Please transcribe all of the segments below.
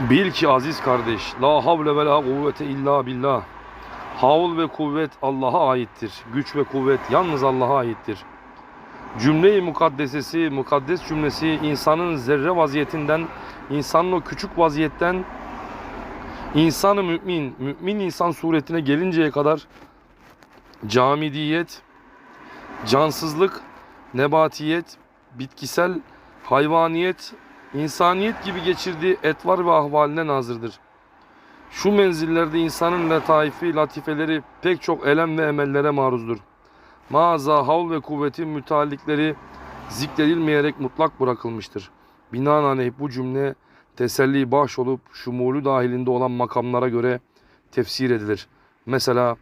Bil ki aziz kardeş, la havle ve la kuvvete illa billah. Havl ve kuvvet Allah'a aittir. Güç ve kuvvet yalnız Allah'a aittir. Cümle-i mukaddesesi, mukaddes cümlesi insanın zerre vaziyetinden, insanın o küçük vaziyetten insanı mümin, mümin insan suretine gelinceye kadar camidiyet, cansızlık, nebatiyet, bitkisel, hayvaniyet, insaniyet gibi geçirdiği etvar ve ahvaline nazırdır. Şu menzillerde insanın letaifi, latifeleri pek çok elem ve emellere maruzdur. Mağaza, havl ve kuvvetin müteallikleri zikredilmeyerek mutlak bırakılmıştır. Binaenaleyh bu cümle teselli bahş olup şumulü dahilinde olan makamlara göre tefsir edilir. Mesela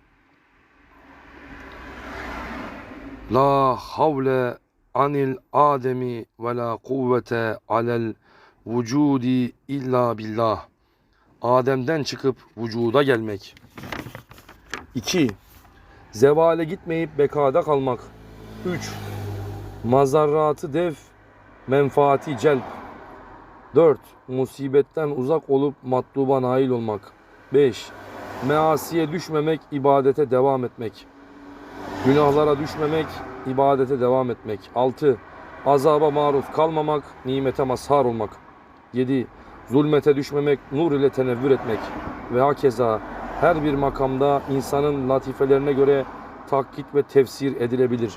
La havle anil ademi ve la kuvvete alel vücudi illa billah. Adem'den çıkıp vücuda gelmek. 2. Zevale gitmeyip bekada kalmak. 3. Mazarratı def, menfaati celp. 4. Musibetten uzak olup matluba nail olmak. 5. Measiye düşmemek, ibadete devam etmek. Günahlara düşmemek, ibadete devam etmek. 6. Azaba maruz kalmamak, nimete mazhar olmak. 7. Zulmete düşmemek, nur ile tenevvür etmek. Ve hakeza her bir makamda insanın latifelerine göre takkit ve tefsir edilebilir.